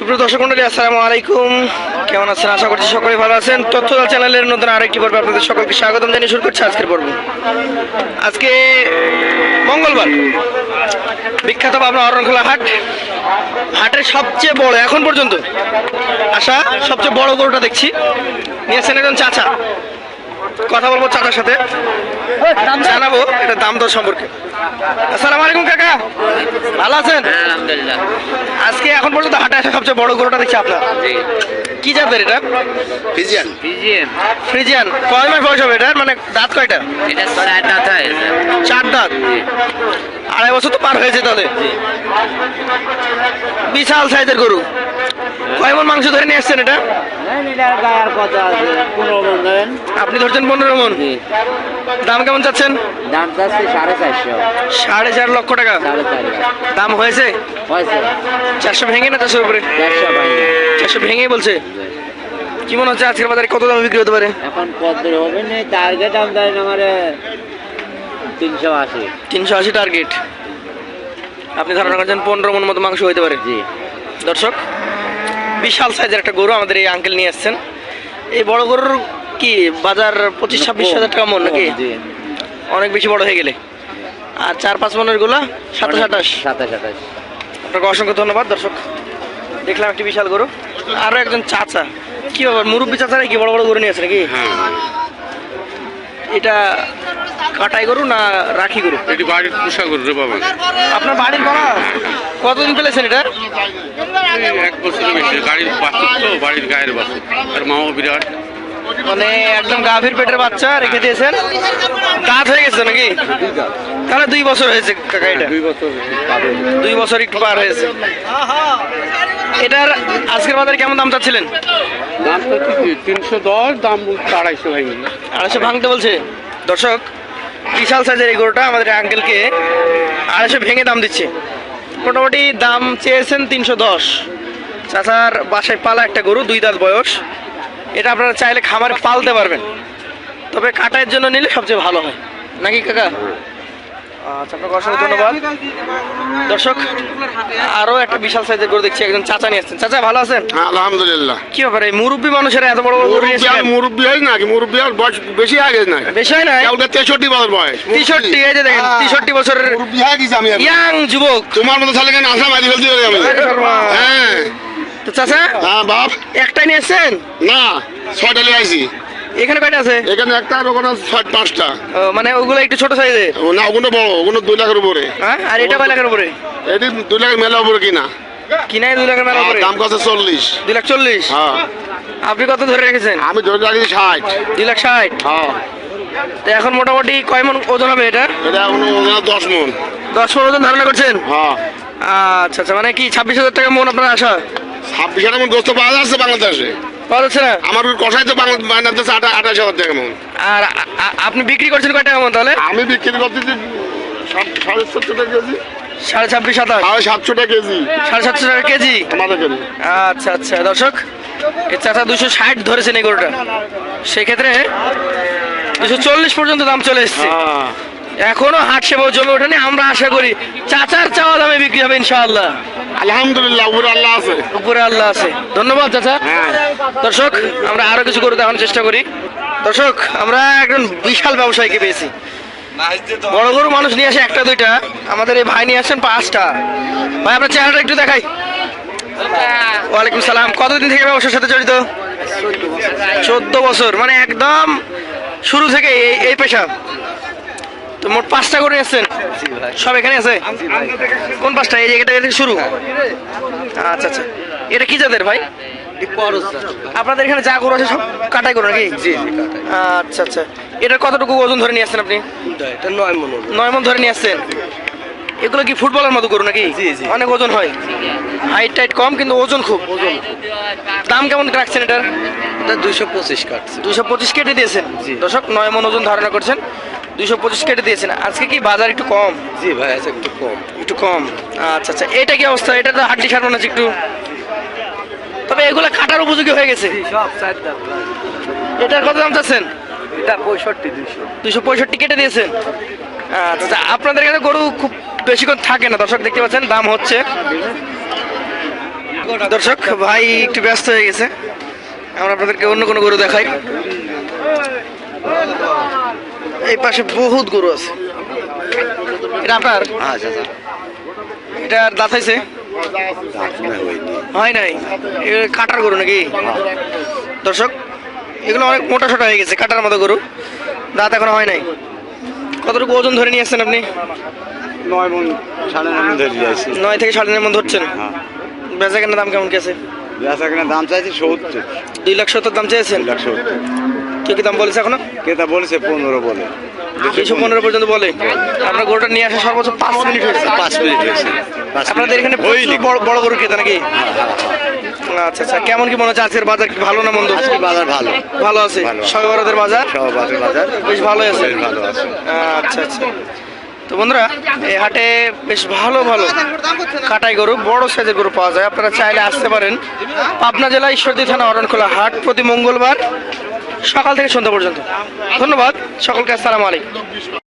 সুপ্রিয় দর্শক মন্ডলী, আসসালামু আলাইকুম। কেমন আছেন? আশা করছি সকলে ভালো আছেন। তথ্যদল চ্যানেলের নতুন আরেকটি পর্বে আপনাদের সকলকে স্বাগতম জানিয়ে শুরু করছি আজকের পর্ব। আজকে মঙ্গলবার। বিখ্যাত পাবনা অরণখোলা হাট। হাটের সবচেয়ে বড়, এখন পর্যন্ত, আশা, সবচেয়ে বড় গরুটা দেখছি। নিয়েছেন একজন চাচা। কথা বলব চাচার সাথে। জানাব এটা দাম দর সম্পর্কে। আসসালামু আলাইকুম কাকা। ভালো আছেন? আলহামদুলিল্লাহ। আজকে এখন পর্যন্ত হাটে আসা সবচেয়ে বড় গরুটা দেখছি আপনার। কি জাতের এটা? ফিজিয়ান। বিজিএম ফ্রিজিয়ান কয় মাস বয়স হবে এটার? মানে দাঁত কয়টা? এটা চার দাঁত চার দাঁত? আড়াই বছর তো পার হয়েছে তাহলে। বিশাল সাইজের গরু। কয় মন মাংস ধরে নিয়ে আসছেন এটা? আপনি ধরছেন পনেরো মন। দাম কেমন চাচ্ছেন? দাম চাচ্ছে সাড়ে চারশো। সাড়ে চার লক্ষ টাকা। দাম হয়েছে? হয়েছে। চারশো ভেঙে না চারশোর উপরে? চারশো ভেঙেই বলছে। কি মনে হচ্ছে আজকের বাজারে কত দামে বিক্রি হতে পারে? এখন কত হবে না টার্গেট দেয় আমার তিনশো আশি। তিনশো আশি টার্গেট আপনি ধারণা করছেন পনেরো মন মতো মাংস হইতে পারে। জি। দর্শক বিশাল সাইজের একটা গরু আমাদের এই আঙ্কেল নিয়ে আসছেন। এই বড় গরুর কি বাজার পঁচিশ ছাব্বিশ হাজার টাকা মন নাকি? অনেক বেশি বড় হয়ে গেলে। আর চার পাঁচ মনেরগুলা? সাতাশ আঠাশ? সাতাশ আঠাশ। আপনাকে অসংখ্য ধন্যবাদ দর্শক। দেখলাম একটি বিশাল গরু। আরও একজন চাচা। কি ব্যাপার মুরব্বী চাচারা কি বড় বড় গরু নিয়ে আসছে নাকি? এটা কাটাই গরু না রাখি গরু? এটি বাড়ির পোষা গরু রে বাবা। আপনার বাড়ির করা কতদিন পেলেছেন এটা? এক বছরের বেশি গাড়ির বাছুর তো বাড়ির গায়ের বাছুর। আর মাও বিরাট। মানে একদম গাভীর পেটের বাচ্চা রেখে দিয়েছেন। দাঁত হয়ে গেছে নাকি? তাহলে দুই বছর হয়েছে কাকা এটা। দুই বছর দুই বছর একটু পার হয়েছে। এটার আজকের বাজারে কেমন দাম চাচ্ছিলেন দাম তো তিনশো দশ দাম আড়াইশো ভাঙি আড়াইশো ভাঙতে বলছে। দর্শক বিশাল সাইজের এই গরুটা আমাদের আঙ্কেলকে আড়াইশো ভেঙে দাম দিচ্ছে। মোটামুটি দাম চেয়েছেন তিনশো দশ। চাচার বাসায় পালা একটা গরু, দুই দাঁত বয়স। এটা আপনারা চাইলে খামারে পালতে পারবেন। তবে কাটার জন্য নিলে সবচেয়ে ভালো হয়। নাকি কাকা? আচ্ছা আপনাকে অসংখ্য ধন্যবাদ। দর্শক আরও একটা বিশাল সাইজের গরু দেখছি একজন চাচা নিয়ে আসছেন। চাচা ভালো আছেন? আলহামদুলিল্লাহ। কি ব্যাপারে এই মুরব্বী মানুষেরা এত বড় মুরব্বী হয় নাকি? মুরব্বী আর বয়স বেশি আগে না বেশি হয় না কালকে তেষট্টি বছর বয়স। তেষট্টি এই যে দেখেন তেষট্টি বছরের হয়ে। ইয়াং যুবক। তোমার মতো ছেলে কেন আসা মারি ফেলতে পারি আমি। হ্যাঁ। তো চাচা হ্যাঁ বাপ। একটাই নিয়ে এসছেন? না ছয়টা লিয়ে আইছি। এখানে কয়টা আছে? এখানে একটা আর ওখানে ছয় পাঁচটা। ও, মানে ওগুলো একটু ছোট সাইজের? ও না ওগুলো বড় ওগুলো দুই লাখের উপরে। হ্যাঁ? আর এটা কয় লাখের উপরে? এটি দুই লাখের মেলা উপরে কিনা। কিনাই দুই লাখের মেলা আর উপরে? দাম কত চল্লিশ। দুই লাখ চল্লিশ? হ্যাঁ। আপনি কত ধরে রেখেছেন? আমি ধরে রাখি ষাট। দুই লাখ ষাট? হ্যাঁ। তো এখন মোটামুটি কয় মন ওজন হবে এটা? এটা এখন দশ মন। দশ মন ওজন ধারণা করছেন? হ্যাঁ। আচ্ছা আচ্ছা মানে কি ছাব্বিশ হাজার টাকা মন আপনার আশা? ছাব্বিশ হাজার মন দোস্ত পাওয়া যাচ্ছে বাংলাদেশে। পাওয়া যাচ্ছে না? আমার কষাই তো বাংলাদেশে আঠাশ হাজার টাকা মন। আর আপনি বিক্রি করছেন কয় টাকা মন তাহলে? আমি বিক্রি করতেছি সাড়ে সাতশো টাকা কেজি। সাড়ে ছাব্বিশ সাতাশ? সাড়ে সাতশো টাকা কেজি। সাড়ে সাতশো টাকা কেজি? আচ্ছা আচ্ছা দর্শক এর চাচা দুশো ষাট ধরেছেন এই গরুটা। সেক্ষেত্রে দুশো চল্লিশ পর্যন্ত দাম চলে এসছে। হ্যাঁ। এখনও হাট সেবা জমে ওঠেনি। আমরা আশা করি চাচার চাওয়া দামে বিক্রি হবে ইনশাআল্লাহ। আলহামদুলিল্লাহ উপরে আল্লাহ আছে। উপরে আল্লাহ আছে। ধন্যবাদ চাচা। হ্যাঁ। দর্শক আমরা আরও কিছু গরু দেখানোর চেষ্টা করি। দর্শক আমরা একজন বিশাল ব্যবসায়ীকে পেয়েছি। বড় গরু মানুষ নিয়ে আসে একটা দুইটা। আমাদের এই ভাই নিয়ে আসছেন পাঁচটা। ভাই আপনার চেহারাটা একটু দেখাই। ওয়ালাইকুম সালাম। কতদিন থেকে ব্যবসার সাথে জড়িত? চোদ্দ বছর। মানে একদম শুরু থেকে এই এই পেশা। তো মোট পাঁচটা করে এসছেন? সব এখানে আছে? কোন পাঁচটা? এই জায়গাটা থেকে শুরু? আচ্ছা আচ্ছা। এটা কি জাতের ভাই? আপনাদের এখানে যা গরু আছে সব কাটাই করো নাকি? জি আচ্ছা আচ্ছা। এটা কতটুকু ওজন ধরে নিয়ে আসছেন আপনি? এটা নয় মন নয় মন ধরে নিয়ে আসছেন। এগুলো কি ফুটবলের মতো গরু নাকি। অনেক ওজন হয়। হাইট টাইট কম কিন্তু ওজন খুব। ওজন। দাম কেমন রাখছেন এটার? এটা দুইশো পঁচিশ কাটছে। দুশো পঁচিশ কেটে দিয়েছেন। দর্শক নয় মন ওজন ধারণা করছেন। দুশো পঁচিশ কেটে দিয়েছেন। আজকে কি বাজার একটু কম? জি ভাই আছে একটু কম। একটু কম। আচ্ছা আচ্ছা এটা কি অবস্থা? এটা তো হাড্ডি সার মনে হচ্ছে একটু। তবে এগুলো কাটার উপযোগী হয়ে গেছে। এটার কত দাম চাচ্ছেন? এটা পঁয়ষট্টি দুইশো। দুশো পঁয়ষট্টি কেটে দিয়েছেন। আচ্ছা আচ্ছা, আপনাদের এখানে গরু খুব বেশিক্ষণ থাকে না। দর্শক দেখতে পাচ্ছেন দাম হচ্ছে। দর্শক ভাই একটু ব্যস্ত হয়ে গেছে। আমরা আপনাদেরকে অন্য কোনো গরু দেখাই। এই পাশে বহুত গরু আছে। এটা আপনার? আচ্ছা আচ্ছা এটার দাঁত হয়েছে? হয় নাই? এ কাটার গরু নাকি? দর্শক এগুলো অনেক মোটা সোটা হয়ে গেছে কাটার মতো গরু। দাঁত এখনও হয় নাই? কতটুকু ওজন ধরে নিয়ে আসছেন আপনি? নয় সাড়ে মন ধরে নয় থেকে সাড়ে নয় মন ধরছেন? হ্যাঁ। বেচা কেনার দাম কেমন গেছে বেচা কিনা দাম চাইছে সত্তর। দুই লাখ সত্তর দাম চেয়েছেন দুই লাখ সত্তর। কে কি দাম বলেছে এখনও? ক্রেতা বলেছে? পনেরো বলে। দুশো পনেরো পর্যন্ত বলে। আপনার গরুটা নিয়ে আসা সর্বোচ্চ পাঁচ মিনিট হয়েছে। পাঁচ মিনিট হয়েছে। আপনাদের এখানে বড় বড় গরু খেতে নাকি? আচ্ছা আচ্ছা। কেমন কি মনে হচ্ছে? আজকের বাজার কি ভালো না মন্দ? আজকে বাজার ভালো। ভালো আছে? বাজার? বেশ ভালোই আছে। ভালো আছে। আচ্ছা আচ্ছা। তো বন্ধুরা এই হাটে বেশ ভালো ভালো কাটাই গরু বড় সাইজের গরু পাওয়া যায়। আপনারা চাইলে আসতে পারেন। পাবনা জেলা ঈশ্বরদী থানা অরণখোলা হাট প্রতি মঙ্গলবার সকাল থেকে সন্ধ্যা পর্যন্ত। ধন্যবাদ সকলকে আসসালামু আলাইকুম।